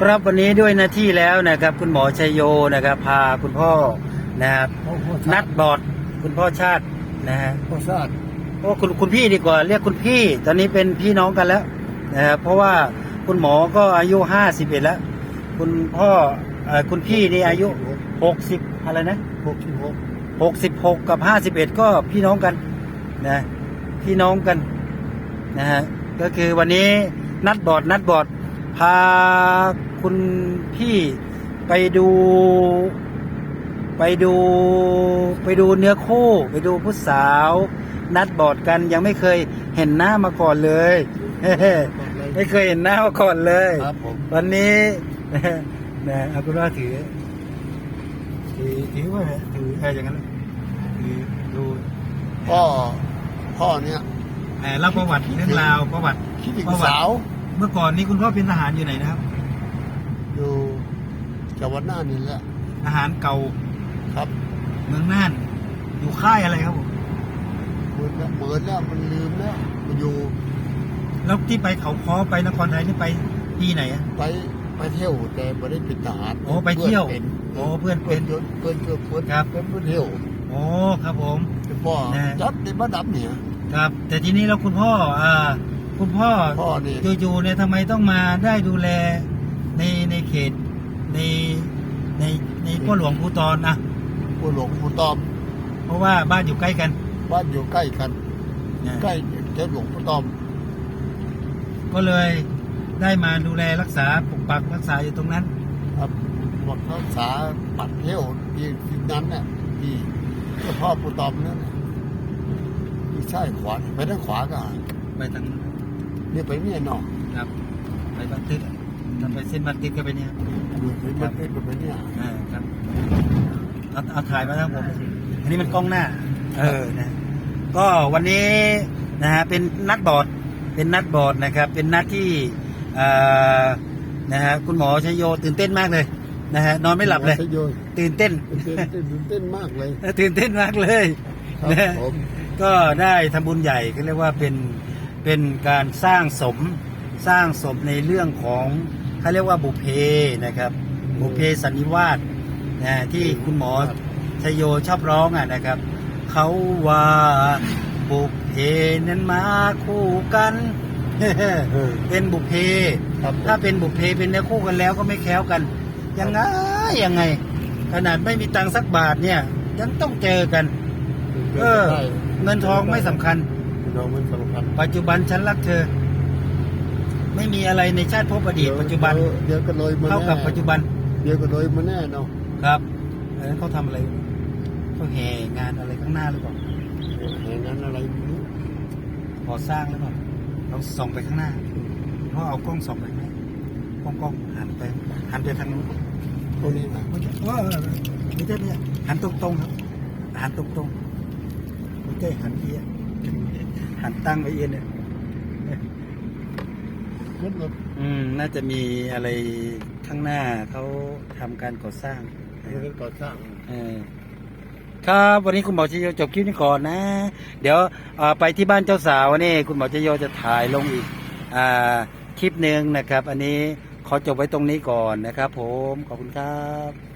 ครับวันนี้ด้วยหน้าที่แล้วนะครับ คุณหมอชัยโยนะครับ พาคุณพ่อนะครับพ่อพ่อนัดบอดคุณพ่อชาตินะฮะพ่อชาติโอ้คุณคุณพี่ดีกว่า เรียกคุณพี่ ตอนนี้เป็นพี่น้องกันแล้วนะครับเพราะว่าคุณหมอก็อายุห้าสิบเอ็ดแล้ว คุณพ่อเอ่อคุณพี่นี่อายุหกสิบอะไรนะหกสิบหกหกสิบหกกับห้าสิบเอ็ดก็พี่น้องกันนะพี่น้องกันนะฮะก็คือวันนี้นัดบอดนัดบอด พาคุณพี่ไปดู ไปดู ไปดูเนื้อคู่ ไปดูผู้สาว นัดบอดกันยังไม่เคยเห็นหน้ามาก่อนเลย ไม่เคยเห็นหน้ามาก่อนเลย ครับผม วันนี้นะเอาคุณว่าถือถือถือว่าถืออะไรอย่างนั้นถือดูพ่อพ่อเนี่ยแหมเล่าประวัติเรื่องราวประวัติคิดถึงประวัติสาว เมื่อก่อนนี้คุณพ่อเป็นทหารอยู่ไหนนะครับ อยู่จังหวัดน่านนี่แหละทหารเก่าครับเมืองน่าน อยู่ค่ายอะไรครับผมเหมือนแล้วเหมือนแล้วมันลืมแล้วมันอยู่แล้วที่ไปเขาค้อไปนครไทยนี่ไปที่ไหนอะ ไปไปเที่ยวแต่ไม่ได้เป็นทหารโอ้ไปเที่ยวพื่อนโอ้เพื่อนเป็เป็นนเพื่อนเพื่อนเพื่อนครับเป็นเพื่อนเที่ยวโอ้ครับผมเป็นพ่อแน่จัดในบ้านดำเนี่ยครับ แต่ทีนี้แล้วคุณพ่ออ่า คุณพ่อพ่อนี่อยู่ๆเนี่ยทำไมต้องมาได้ดูแลในในเขตในในในพ่อหลวงภูตอนนะผู้หลวงผู้ตอมเพราะว่าบ้านอยู่ใกล้กัน บ้านอยู่ใกล้กันนะใกล้เจ้าหลวงผู้ตอมก็เลยได้มาดูแลรักษาปกปักรักษาอยู่ตรงนั้น ครับบอกรักษาปัดเที่ยวที่ที่นั้นน่ะที่เจ้าพ่อผู้ตอมนั่นน่ะที่ใช่ขวาไปทางขวาก็ไปทาง นี่ไปเนี่ยเนาะครับ ไปบันทึกอะถ้าไปเส้นบันทึกก็ไปเนี่ยดูไปมันเป็นไปเนี่ยอ่าครับเอาเอาถ่ายมาทั้งผมอันนี้มันกล้องหน้า เออนะ ก็วันนี้นะฮะเป็นนัดบอร์ดเป็นนัดบอร์ดนะครับ เป็นนัดที่เอ่อนะฮะคุณหมอชัยโยตื่นเต้นมากเลยนะฮะนอนไม่หลับเลยโยนตื่นเต้นตื่นเต้นตื่นเต้นมากเลยตื่นเต้นมากเลยครับนะผมก็ได้ทำบุญใหญ่ก็เรียกว่าเป็น เป็นการสร้างสมสร้างสมในเรื่องของเขาเรียกว่าบุพเพนะครับ บุพเพสันนิวาสนะที่คุณหมอชยโยชอบร้องอะนะครับ เขาว่าบุพเพนั้นมาคู่กันเออเป็นบุพเพครับผมถ้าเป็นบุพเพเป็นเนื้อคู่กันแล้วก็ไม่แคล้วกัน ยังไงยังไง ขนาดไม่มีตังค์สักบาทเนี่ย ยังต้องเจอกัน เออ เงินทองไม่สำคัญ เราไม่สำคัญปัจจุบันฉันรักเธอ ไม่มีอะไรในชาติภพอดีตปัจจุบันเดี๋ยวก็เลยมาเท่ากับปัจจุบัน เดี๋ยวก็เลยมาแน่เนาะครับอันนั้นเขาทำอะไรเขาแห่งานอะไรข้างหน้าหรือเปล่าเห็นนั้นอะไรไม่รู้ก่อสร้างหรือเปล่าเราส่องไปข้างหน้าเขาเอากล้องส่องไปข้างหน้ากล้องกล้องหันไปหันไปทางนู้นตรงนี้นะไม่ใช่ว่าไม่ใช่เนี่ยหันตรงๆครับหันตรงๆไม่ใช่หันเอียง หันตั้งไปเอียงเนี่ยขึ้นรถอืม น่าจะมีอะไรข้างหน้าเขาทำการก่อสร้างนะเรืครับอก่อสร้างเออครับวันนี้คุณหมอชโยจบคลิปนี้ก่อนนะ เดี๋ยวอ่าไปที่บ้านเจ้าสาวนี่คุณหมอชโยจะถ่ายลงอีกอ่าคลิปหนึ่งนะครับ อันนี้ขอจบไว้ตรงนี้ก่อนนะครับ ผมขอบคุณครับ